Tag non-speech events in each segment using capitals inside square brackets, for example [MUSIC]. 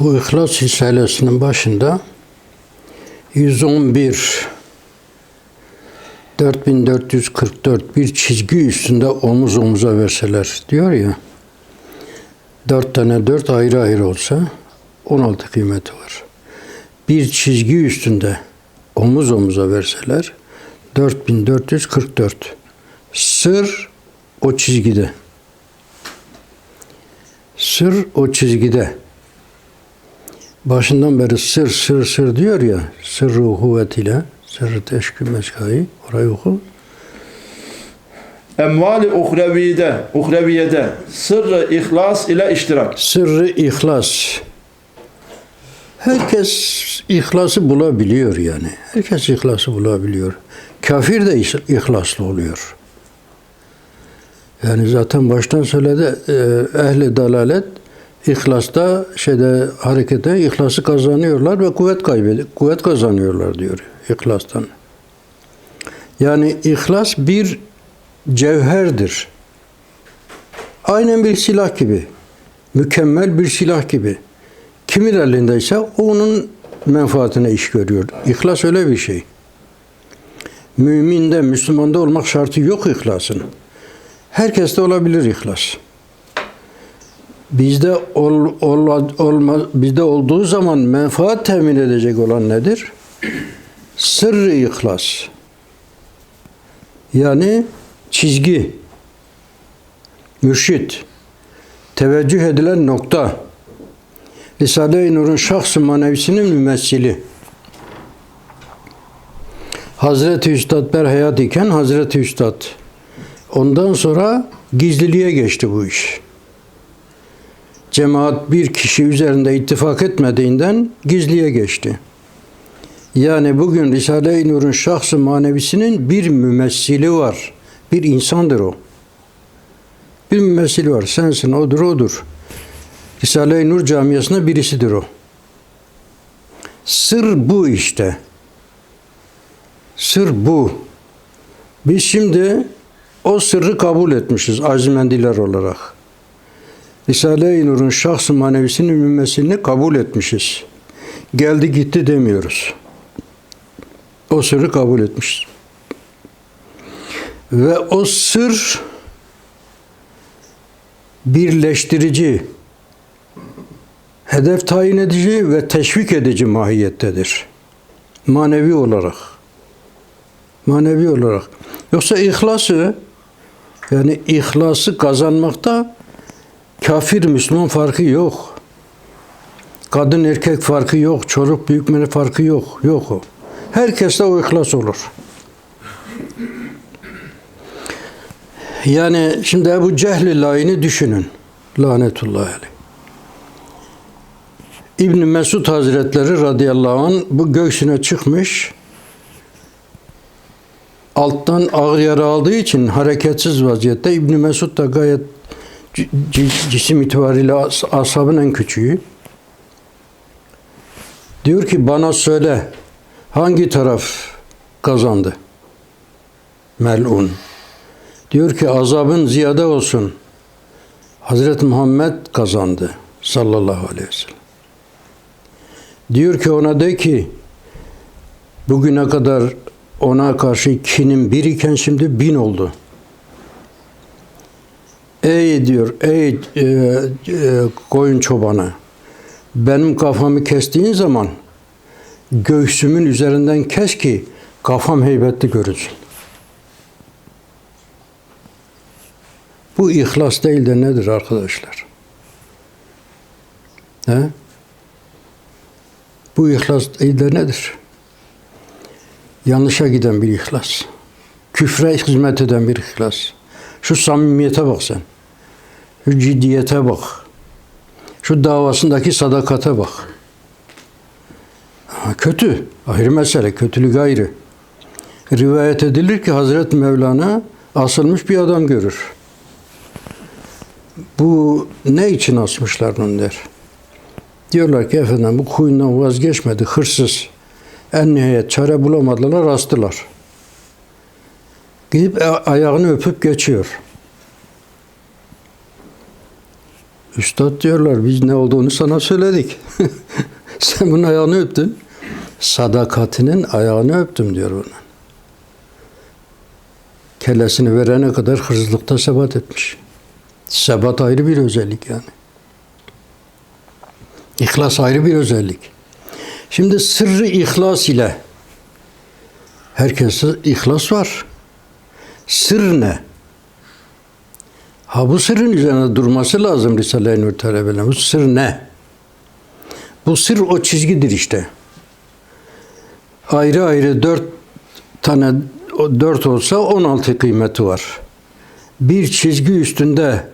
Bu İhlas Risalesi'nin başında 111 4444 bir çizgi üstünde omuz omuza verseler diyor ya. Dört tane dört ayrı ayrı olsa 16 kıymeti var. Bir çizgi üstünde omuz omuza verseler 4444. Sır o çizgide. Sır o çizgide. Başından beri sır sır sır diyor ya. Sırrı kuvvetiyle. Sırrı teşkil meşkai. Orayı oku. Emvali uhreviyede, uhreviyede sırrı ihlas ile iştirak. Sırrı ihlas. Herkes ihlası bulabiliyor yani. Herkes ihlası bulabiliyor. Kafir de ihlaslı oluyor. Yani zaten baştan söyledi e, ehli dalalet ihlasta şeyde harekete ihlası kazanıyorlar ve kuvvet kaybedi kuvvet kazanıyorlar diyor ihlastan. Yani ihlas bir cevherdir. Aynen bir silah gibi. Mükemmel bir silah gibi. Kimin elindeyse onun menfaatine iş görüyor. İhlas öyle bir şey. Müminde, Müslümanda olmak şartı yok ihlasın. Herkeste olabilir ihlas. Bizde ol, ol, olma, bizde olduğu zaman menfaat temin edecek olan nedir? Sırrı ihlas. Yani çizgi, mürşit, teveccüh edilen nokta, Risale-i Nur'un şahs-ı manevisinin mümessili. Hazreti Üstad ber hayat iken Hazreti Üstad ondan sonra gizliliğe geçti bu iş. Cemaat bir kişi üzerinde ittifak etmediğinden gizliye geçti. Yani bugün Risale-i Nur'un şahs-ı manevisinin bir mümessili var. Bir insandır o. Bir mümessili var. Sensin, odur, odur. Risale-i Nur camiasında birisidir o. Sır bu işte. Sır bu. Biz şimdi o sırrı kabul etmişiz azimendiler olarak. Risale-i Nur'un şahs-ı manevisinin mümessilini kabul etmişiz. Geldi gitti demiyoruz. O sırrı kabul etmişiz. Ve o sır birleştirici, hedef tayin edici ve teşvik edici mahiyettedir. Manevi olarak. Manevi olarak. Yoksa ihlası yani ihlası kazanmakta kafir Müslüman farkı yok. Kadın erkek farkı yok. Çocuk büyükmene farkı yok. Yok o. Herkeste o ihlas olur. Yani şimdi Ebu Cehli layını düşünün. Lanetullahi aleyh. İbn Mesud Hazretleri radıyallahu an bu göğsüne çıkmış. Alttan ağır yara aldığı için hareketsiz vaziyette İbn Mesud da gayet cisim itibariyle as- en küçüğü. Diyor ki bana söyle hangi taraf kazandı? Melun. Diyor ki azabın ziyade olsun. Hazreti Muhammed kazandı sallallahu aleyhi ve sellem. Diyor ki ona de ki bugüne kadar ona karşı kinin bir iken şimdi bin oldu. Ey diyor, ey e, e, koyun çobanı, benim kafamı kestiğin zaman göğsümün üzerinden kes ki kafam heybetli görünsün. Bu ihlas değil de nedir arkadaşlar? He? Bu ihlas değil de nedir? Yanlışa giden bir ihlas. Küfre hizmet eden bir ihlas. Şu samimiyete bak sen. Şu ciddiyete bak. Şu davasındaki sadakate bak. Ha, kötü. Ayrı mesele. Kötülük ayrı. Rivayet edilir ki Hazreti Mevlana asılmış bir adam görür. Bu ne için asmışlar onu der. Diyorlar ki efendim bu kuyundan vazgeçmedi, hırsız. En nihayet çare bulamadılar, astılar. Gidip ayağını öpüp geçiyor. Üstad diyorlar biz ne olduğunu sana söyledik. [LAUGHS] Sen bunun ayağını öptün. Sadakatinin ayağını öptüm diyor buna. Kellesini verene kadar hırsızlıkta sebat etmiş. Sebat ayrı bir özellik yani. İhlas ayrı bir özellik. Şimdi sırrı ihlas ile herkeste ihlas var. Sır ne? Ha bu sırrın üzerine durması lazım Risale-i Nur talebelerine. Bu sır ne? Bu sır o çizgidir işte. Ayrı ayrı dört tane, dört olsa on altı kıymeti var. Bir çizgi üstünde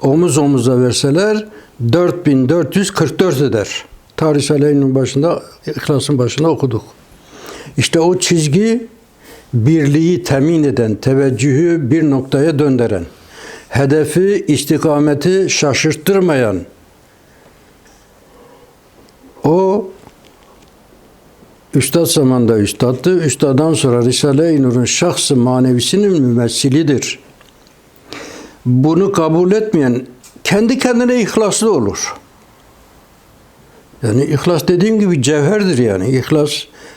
omuz omuza verseler 4444 eder. Tarih Risale-i başında, İhlas'ın başında okuduk. İşte o çizgi birliği temin eden, teveccühü bir noktaya döndüren, hedefi, istikameti şaşırttırmayan, o Üstad zamanda üstattı. Üstaddan sonra Risale-i Nur'un şahsı manevisinin mümessilidir. Bunu kabul etmeyen kendi kendine ihlaslı olur. Yani ihlas dediğim gibi cevherdir yani. İhlas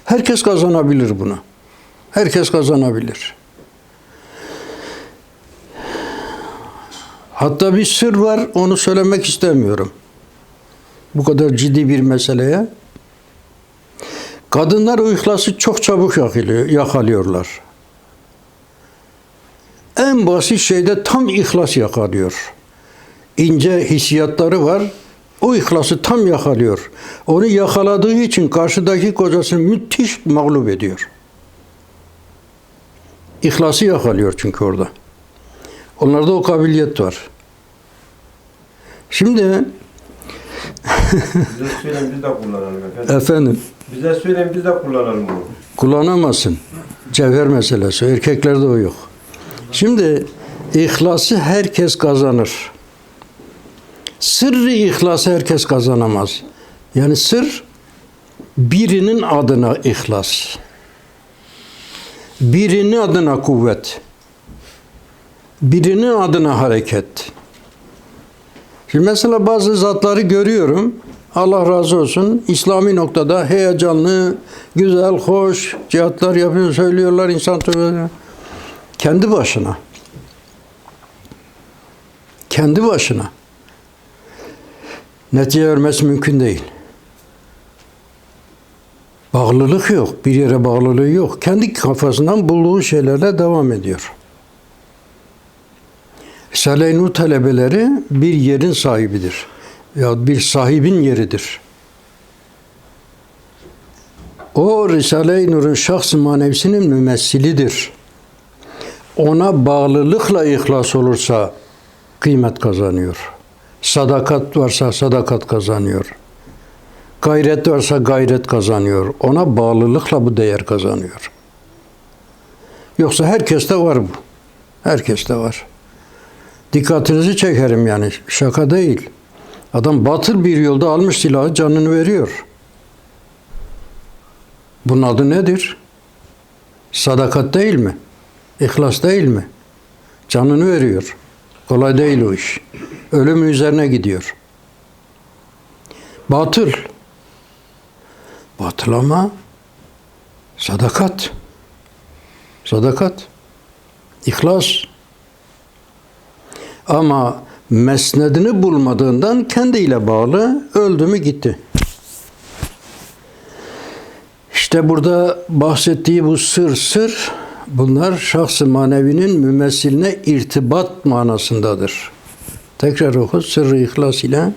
herkes kazanabilir bunu. Herkes kazanabilir. Hatta bir sır var onu söylemek istemiyorum. Bu kadar ciddi bir meseleye. Kadınlar o ihlası çok çabuk yakalıyor, yakalıyorlar. En basit şeyde tam ihlas yakalıyor. İnce hissiyatları var. O ihlası tam yakalıyor. Onu yakaladığı için karşıdaki kocasını müthiş mağlup ediyor. İhlası yakalıyor çünkü orada. Onlarda o kabiliyet var. Şimdi Bize söyleyin biz de kullanalım efendim. efendim Bize söyleyin biz de kullanalım bunu. kullanamazsın. Cevher meselesi. Erkeklerde o yok. Şimdi ihlası herkes kazanır. Sırrı ihlası herkes kazanamaz. Yani sır birinin adına ihlas. Birinin adına kuvvet. Birinin adına hareket. Şimdi mesela bazı zatları görüyorum. Allah razı olsun. İslami noktada heyecanlı, güzel, hoş cihatlar yapıyor, söylüyorlar insan tövbe. Kendi başına. Kendi başına. Netice vermesi mümkün değil. Bağlılık yok. Bir yere bağlılığı yok. Kendi kafasından bulduğu şeylerle devam ediyor. Risale-i talebeleri bir yerin sahibidir. Ya bir sahibin yeridir. O Risale-i Nur'un şahs-ı manevisinin mümessilidir. Ona bağlılıkla ihlas olursa kıymet kazanıyor. Sadakat varsa sadakat kazanıyor. Gayret varsa gayret kazanıyor. Ona bağlılıkla bu değer kazanıyor. Yoksa herkeste var bu. Herkeste var. Dikkatinizi çekerim yani. Şaka değil. Adam batıl bir yolda almış silahı canını veriyor. Bunun adı nedir? Sadakat değil mi? İhlas değil mi? Canını veriyor. Kolay değil o iş. Ölüm üzerine gidiyor. Batıl. Batıl ama sadakat. Sadakat. İhlas. Ama mesnedini bulmadığından kendiyle bağlı öldü mü gitti. İşte burada bahsettiği bu sır sır bunlar şahs-ı manevinin mümessiline irtibat manasındadır. Tekrar oku sırrı ihlas ile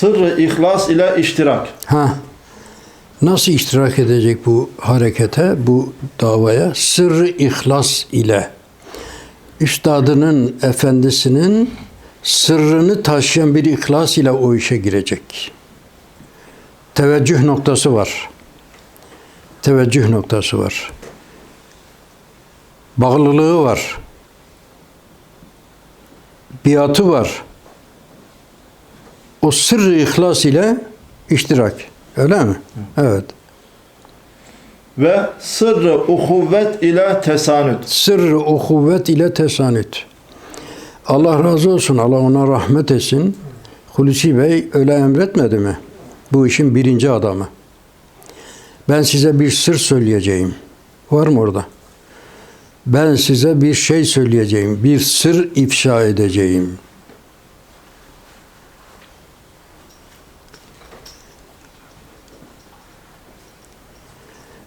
Sırrı ihlas ile iştirak. ha nasıl iştirak edecek bu harekete, bu davaya? Sırrı ihlas ile üstadının, efendisinin sırrını taşıyan bir ihlas ile o işe girecek. Teveccüh noktası var. Teveccüh noktası var. Bağlılığı var. Biatı var. O sırrı ihlas ile iştirak. Öyle mi? Evet. Ve sırrı uhuvvet ile tesanüt. Sırrı uhuvvet ile tesanüt. Allah razı olsun. Allah ona rahmet etsin. Hulusi Bey öyle emretmedi mi? Bu işin birinci adamı. Ben size bir sır söyleyeceğim. Var mı orada? Ben size bir şey söyleyeceğim. Bir sır ifşa edeceğim.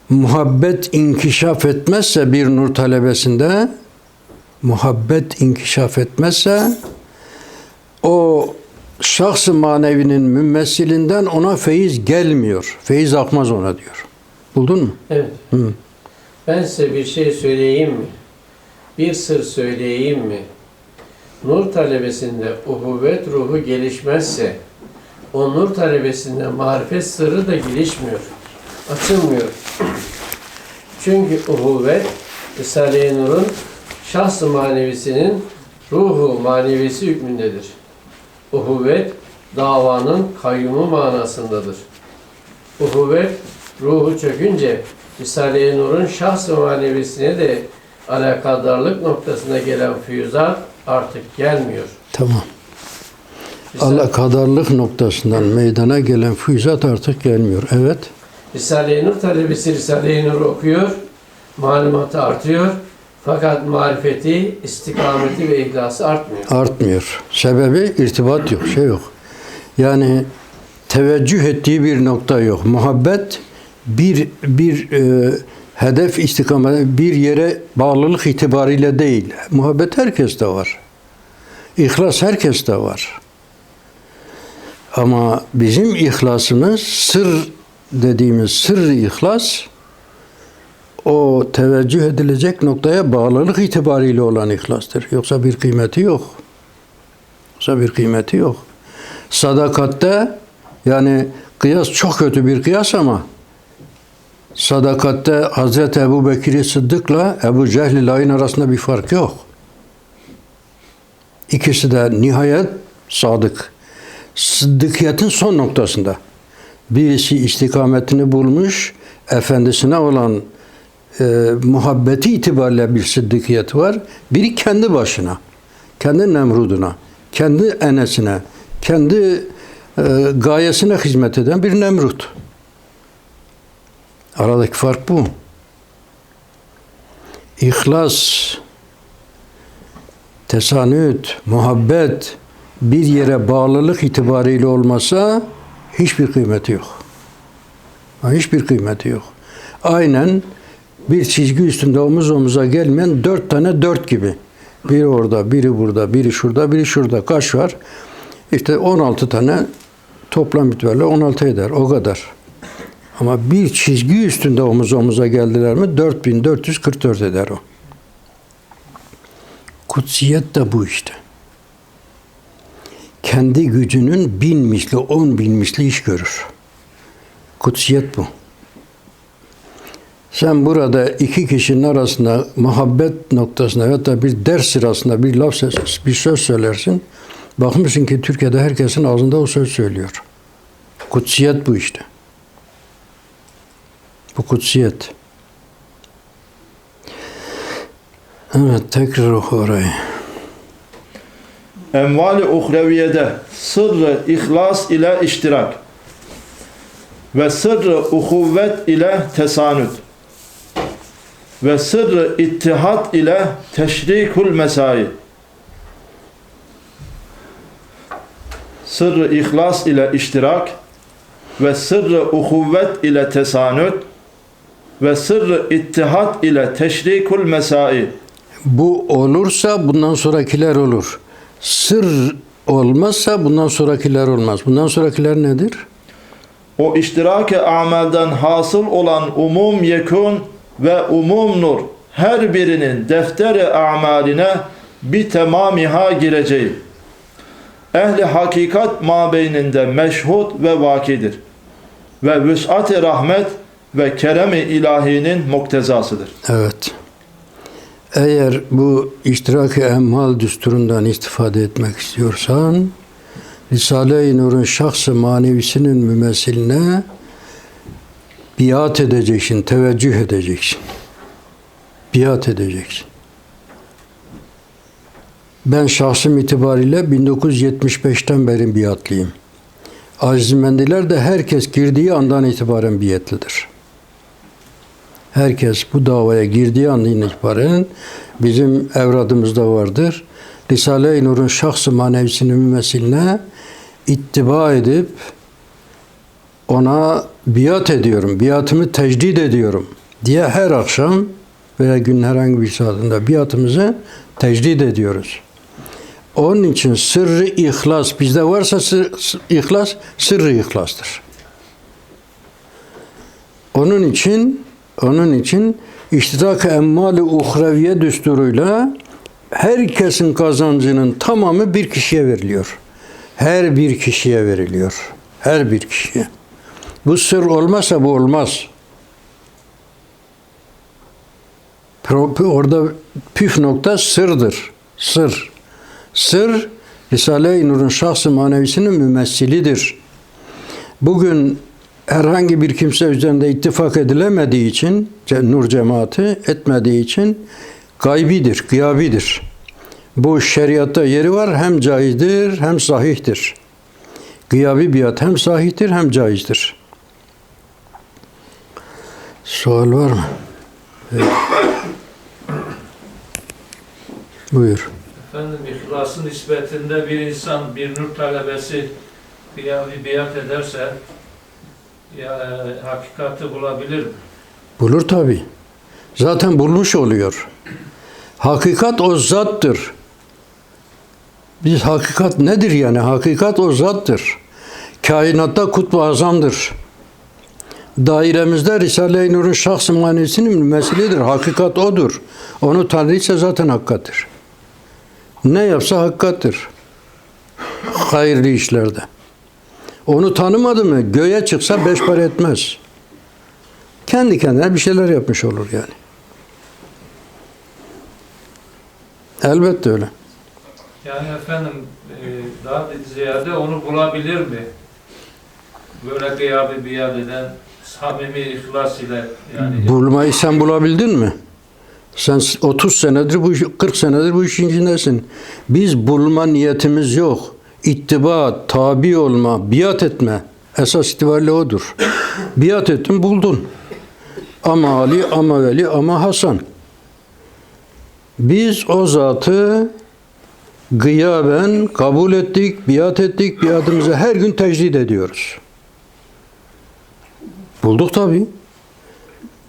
Muhabbet inkişaf etmezse bir nur talebesinde muhabbet inkişaf etmezse o şahs-ı manevinin mümmessilinden ona feyiz gelmiyor. Feyiz akmaz ona diyor. Buldun mu? Evet. Hı. Ben size bir şey söyleyeyim mi? Bir sır söyleyeyim mi? Nur talebesinde uhuvvet ruhu gelişmezse, o nur talebesinde marifet sırrı da gelişmiyor, açılmıyor. Çünkü uhuvvet, Risale-i Nur'un şahs-ı manevisinin ruhu manevisi hükmündedir. Uhuvvet, davanın kayyumu manasındadır. Uhuvvet, ruhu çökünce Risale-i Nur'un şahs manevisine de alakadarlık noktasına gelen füyüzat artık gelmiyor. Tamam. Risale- Allah kadarlık noktasından meydana gelen füyüzat artık gelmiyor. Evet. Risale-i Nur talebesi Risale-i Nur okuyor, malumatı artıyor. Fakat marifeti, istikameti ve ihlası artmıyor. Artmıyor. Sebebi irtibat yok, şey yok. Yani teveccüh ettiği bir nokta yok. Muhabbet bir bir e, hedef istikamet bir yere bağlılık itibariyle değil. Muhabbet herkeste var. İhlas herkeste var. Ama bizim ihlasımız sır dediğimiz sırrı ihlas o teveccüh edilecek noktaya bağlılık itibariyle olan ihlastır. Yoksa bir kıymeti yok. Yoksa bir kıymeti yok. Sadakatte yani kıyas çok kötü bir kıyas ama sadakatte Hazreti Ebu Bekir Sıddık'la Ebu Cehil Lain arasında bir fark yok. İkisi de nihayet sadık. Sıddıkiyetin son noktasında. Birisi istikametini bulmuş, efendisine olan e, muhabbeti itibariyle bir sıddıkiyet var. Biri kendi başına, kendi nemruduna, kendi enesine, kendi e, gayesine hizmet eden bir nemrut. Aradaki fark bu. İhlas, tesanüt, muhabbet bir yere bağlılık itibariyle olmasa hiçbir kıymeti yok. Hiçbir kıymeti yok. Aynen bir çizgi üstünde omuz omuza gelmeyen dört tane dört gibi. Biri orada, biri burada, biri şurada, biri şurada. Kaç var? İşte 16 tane toplam itibariyle 16 eder. O kadar. Ama bir çizgi üstünde omuz omuza geldiler mi 4444 eder o. Kutsiyet de bu işte. Kendi gücünün bin misli, on bin misli iş görür. Kutsiyet bu. Sen burada iki kişinin arasında muhabbet noktasında ya da bir ders sırasında bir laf ses, bir söz söylersin. Bakmışsın ki Türkiye'de herkesin ağzında o söz söylüyor. Kutsiyet bu işte. Bu kutsiyet. Evet tekrar oku orayı. Envali uhreviyede sırrı ihlas ile iştirak ve sırrı uhuvvet ile tesanüt ve sırrı ittihat ile teşrikul mesai sırrı ihlas ile iştirak ve sırrı uhuvvet ile tesanüt ve sırrı ittihat ile teşrikul mesai Bu olursa bundan sonrakiler olur. Sır olmazsa bundan sonrakiler olmaz. Bundan sonrakiler nedir? o iştiraki amelden hasıl olan umum yekun ve umum nur her birinin defteri amaline bir temamiha gireceği. Ehli hakikat mabeyninde meşhud ve vakidir. Ve vüs'at-ı rahmet ve kerem-i ilahinin muktezasıdır. Evet. Eğer bu iştirak-ı emmal düsturundan istifade etmek istiyorsan Risale-i Nur'un şahsı manevisinin mümessiline biat edeceksin, teveccüh edeceksin. Biat edeceksin. Ben şahsım itibariyle 1975'ten beri biatlıyım. Aziz Mendiler de herkes girdiği andan itibaren biatlidir. Herkes bu davaya girdiği andan itibaren bizim evradımızda vardır. Risale-i Nur'un şahsı manevisinin mümessiline ittiba edip ona biat ediyorum, biatımı tecdid ediyorum diye her akşam veya gün herhangi bir saatinde biatımızı tecdid ediyoruz. Onun için sırrı ihlas bizde varsa sır- ihlas sırrı ihlastır. Onun için onun için iştirak emmali uhreviye düsturuyla herkesin kazancının tamamı bir kişiye veriliyor. Her bir kişiye veriliyor. Her bir kişiye. Bu sır olmazsa bu olmaz. Orada püf nokta sırdır. Sır. Sır, Risale-i Nur'un şahsı manevisinin mümessilidir. Bugün herhangi bir kimse üzerinde ittifak edilemediği için, Nur cemaati etmediği için gaybidir, gıyabidir. Bu şeriatta yeri var, hem caizdir hem sahihtir. Gıyabi biat hem sahihtir hem caizdir. Sual var mı? Buyur. Efendim ihlasın nispetinde bir insan bir nur talebesi bir biat ederse ya, e, hakikati bulabilir mi? Bulur tabi. Zaten bulmuş oluyor. Hakikat o zattır. Biz hakikat nedir yani? Hakikat o zattır. Kainatta kutbu azamdır. Dairemizde Risale-i Nur'un şahs-ı manesinin meseledir. Hakikat odur. Onu tanrıysa zaten hakikattir. Ne yapsa hakikattir. Hayırlı işlerde. Onu tanımadı mı göğe çıksa beş para etmez. Kendi kendine bir şeyler yapmış olur yani. Elbette öyle. Yani efendim e, daha ziyade onu bulabilir mi? Böyle gıyabi biat eden samimi ihlas ile yani Bulmayı sen bulabildin mi? Sen 30 senedir bu iş- 40 senedir bu işin içindesin. Biz bulma niyetimiz yok. İttiba, tabi olma, biat etme. Esas itibariyle odur. biat ettin buldun. Ama Ali, ama Veli, ama Hasan. Biz o zatı gıyaben kabul ettik, biat ettik, biatımızı her gün tecdid ediyoruz. Bulduk tabii.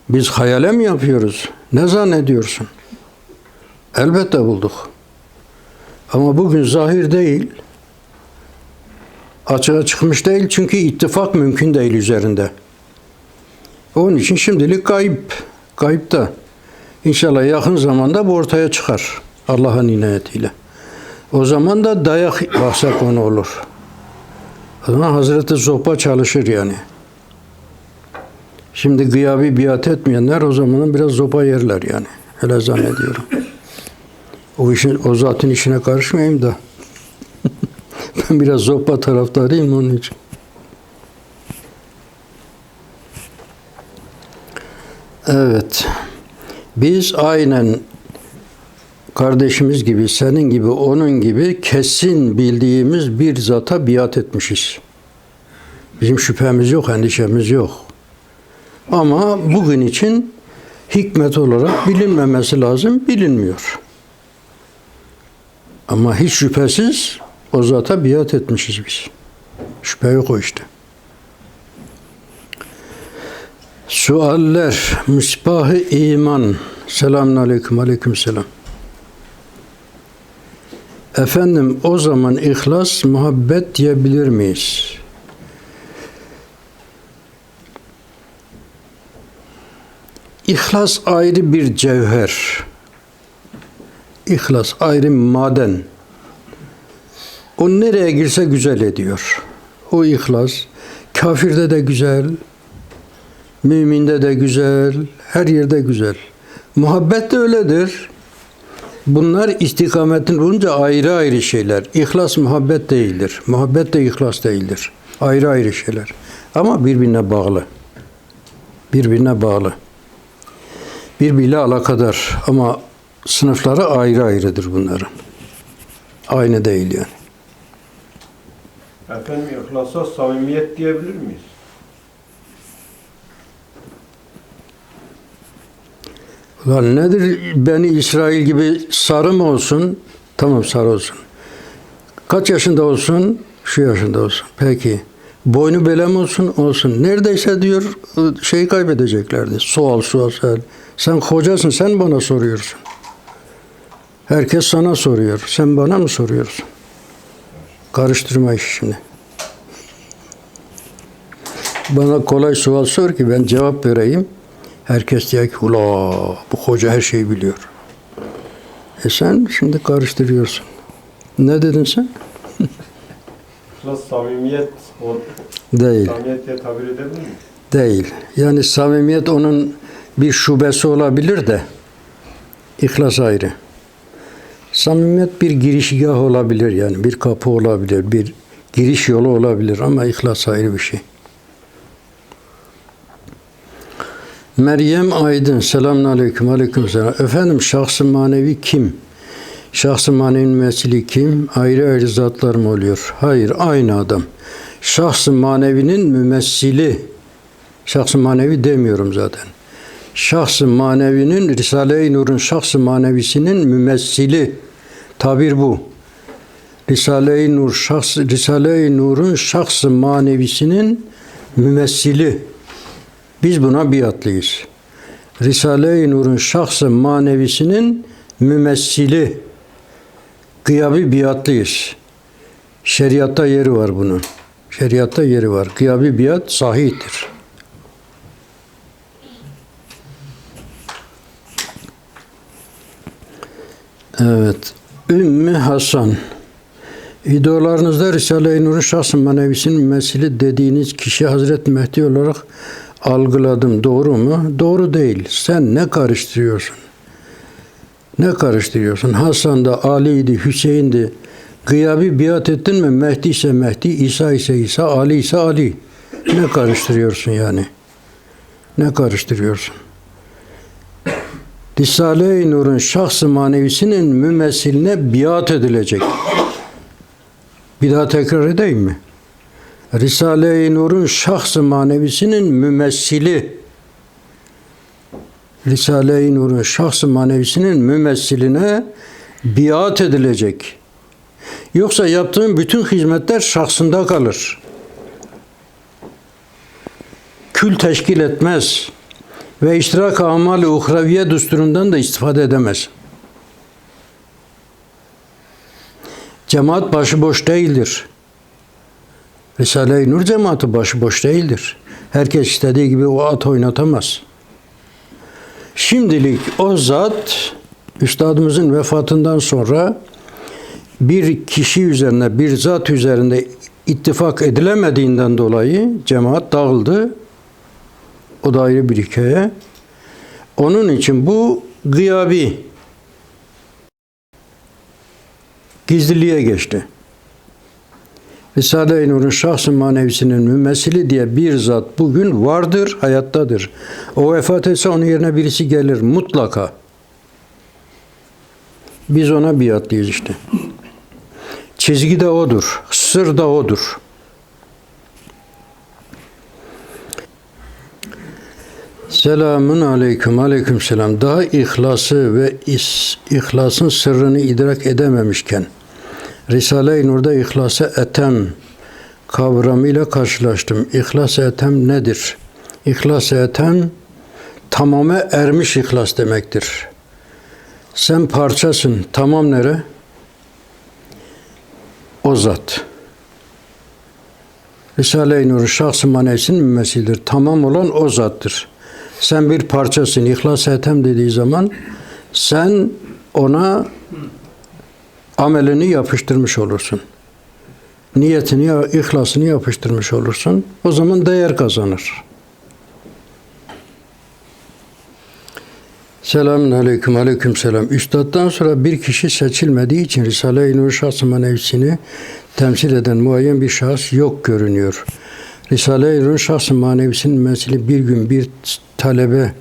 Biz hayale mi yapıyoruz? Ne zannediyorsun? Elbette bulduk. Ama bugün zahir değil. Açığa çıkmış değil çünkü ittifak mümkün değil üzerinde. Onun için şimdilik kayıp. Kayıpta. İnşallah yakın zamanda bu ortaya çıkar. Allah'ın inayetiyle. O zaman da dayak bahse konu olur. O zaman Hazreti Zopa çalışır yani. Şimdi gıyabi biat etmeyenler o zamanın biraz zopa yerler yani. Öyle zannediyorum. O işin, o zatın işine karışmayayım da. Ben biraz zopa taraftarıyım onun için. Evet. Biz aynen kardeşimiz gibi, senin gibi, onun gibi kesin bildiğimiz bir zata biat etmişiz. Bizim şüphemiz yok, endişemiz yok. Ama bugün için hikmet olarak bilinmemesi lazım, bilinmiyor. Ama hiç şüphesiz o zata biat etmişiz biz. Şüphe yok o işte. Sualler, misbahı iman. Selamun aleyküm, aleyküm selam. Efendim o zaman ihlas, muhabbet diyebilir miyiz? İhlas ayrı bir cevher. İhlas ayrı maden. O nereye girse güzel ediyor. O ihlas kafirde de güzel, müminde de güzel, her yerde güzel. Muhabbet de öyledir. Bunlar istikametin olunca ayrı ayrı şeyler. İhlas muhabbet değildir. Muhabbet de ihlas değildir. Ayrı ayrı şeyler. Ama birbirine bağlı. Birbirine bağlı birbiriyle alakadar ama sınıfları ayrı ayrıdır bunların. Aynı değil yani. Efendim ihlasa samimiyet diyebilir miyiz? Ulan nedir beni İsrail gibi sarı mı olsun? Tamam sarı olsun. Kaç yaşında olsun? Şu yaşında olsun. Peki. Boynu bele mi olsun? Olsun. Neredeyse diyor şeyi kaybedeceklerdi. Sual sual sual. Sen hocasın sen bana soruyorsun. Herkes sana soruyor. Sen bana mı soruyorsun? Karıştırma işi şimdi. Bana kolay sual sor ki ben cevap vereyim. Herkes diyor ki ula bu hoca her şeyi biliyor. E sen şimdi karıştırıyorsun. Ne dedin sen? [LAUGHS] İhlas samimiyet, o, Değil. samimiyet diye tabir edebilir miyiz? Değil. Yani samimiyet onun bir şubesi olabilir de ihlas ayrı. Samimiyet bir girişgah olabilir yani bir kapı olabilir, bir giriş yolu olabilir ama ihlas ayrı bir şey. Meryem Aydın, selamun aleyküm, aleyküm selam. Efendim şahsı manevi kim? Şahsı manevi mesili kim? Ayrı ayrı zatlar mı oluyor? Hayır, aynı adam. Şahsı manevinin mümessili, şahsı manevi demiyorum zaten. Şahsı manevinin, Risale-i Nur'un şahsı manevisinin mümessili. Tabir bu. Risale-i Nur, şahs, Risale-i Nur'un şahsı manevisinin mümessili. Biz buna biatlıyız. Risale-i Nur'un şahsı manevisinin mümessili. Gıyabi biatlıyız. Şeriatta yeri var bunun. Şeriatta yeri var. Gıyabi biat sahihtir. Evet. Ümmü Hasan. İdeolarınızda Risale-i Nur'un şahs manevisinin mesili dediğiniz kişi Hazreti Mehdi olarak algıladım. Doğru mu? Doğru değil. Sen ne karıştırıyorsun? Ne karıştırıyorsun? Hasan da Ali'ydi, Hüseyin'di. Gıyabi biat ettin mi? Mehdi ise Mehdi, İsa ise İsa, Ali ise Ali. Ne karıştırıyorsun yani? Ne karıştırıyorsun? Risale-i Nur'un şahsı manevisinin mümessiline biat edilecek. Bir daha tekrar edeyim mi? Risale-i Nur'un şahsı manevisinin mümessili Risale-i Nur'un şahsı manevisinin mümessiline biat edilecek. Yoksa yaptığın bütün hizmetler şahsında kalır. Kül teşkil etmez ve iştirak amali uhraviye düsturundan da istifade edemez. Cemaat başıboş değildir. Risale-i Nur cemaati başıboş değildir. Herkes istediği gibi o at oynatamaz. Şimdilik o zat üstadımızın vefatından sonra bir kişi üzerine, bir zat üzerinde ittifak edilemediğinden dolayı cemaat dağıldı. O da ayrı bir hikaye. Onun için bu gıyabi gizliliğe geçti. Risale-i Nur'un şahs-ı manevisinin mümessili diye bir zat bugün vardır, hayattadır. O vefat etse onun yerine birisi gelir mutlaka. Biz ona biatlıyız işte. Çizgi de odur, sır da odur. Selamun aleyküm, aleyküm selam. Daha ihlası ve is, ihlasın sırrını idrak edememişken, Risale-i Nur'da İhlas-ı Etem kavramıyla karşılaştım. İhlas-ı Etem nedir? İhlas-ı Etem tamame ermiş ihlas demektir. Sen parçasın. Tamam nere? O zat. Risale-i Nur'un şahs-ı manesinin mümessilidir. Tamam olan o zattır. Sen bir parçasın. İhlas-ı Etem dediği zaman sen ona amelini yapıştırmış olursun. Niyetini, ihlasını yapıştırmış olursun. O zaman değer kazanır. Selamun aleyküm, aleyküm selam. Üstaddan sonra bir kişi seçilmediği için Risale-i Nur şahs-ı manevsini temsil eden muayyen bir şahıs yok görünüyor. Risale-i Nur şahs-ı manevisinin mesele bir gün bir talebe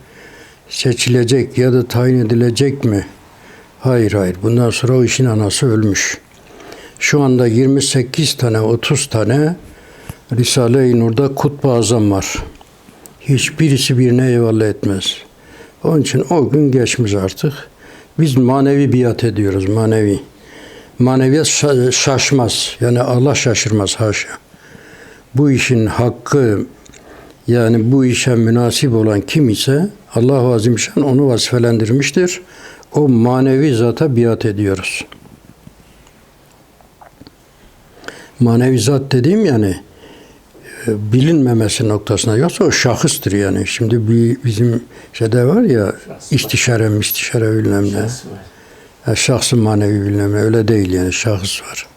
seçilecek ya da tayin edilecek mi? Hayır hayır. Bundan sonra o işin anası ölmüş. Şu anda 28 tane 30 tane Risale-i Nur'da kutbu azam var. Hiçbirisi birine eyvallah etmez. Onun için o gün geçmiş artık. Biz manevi biat ediyoruz, manevi. Maneviyat şa- şaşmaz. Yani Allah şaşırmaz haşa. Bu işin hakkı yani bu işe münasip olan kim ise Allah-u Azimşan onu vazifelendirmiştir. O manevi zata biat ediyoruz. Manevi zat dediğim yani e, bilinmemesi noktasına yoksa o şahıstır yani. Şimdi bir bizim şeyde var ya istişare istişare bilmem ne. Şahsı var. Ha, şahsı manevi bilmem öyle değil yani şahıs var.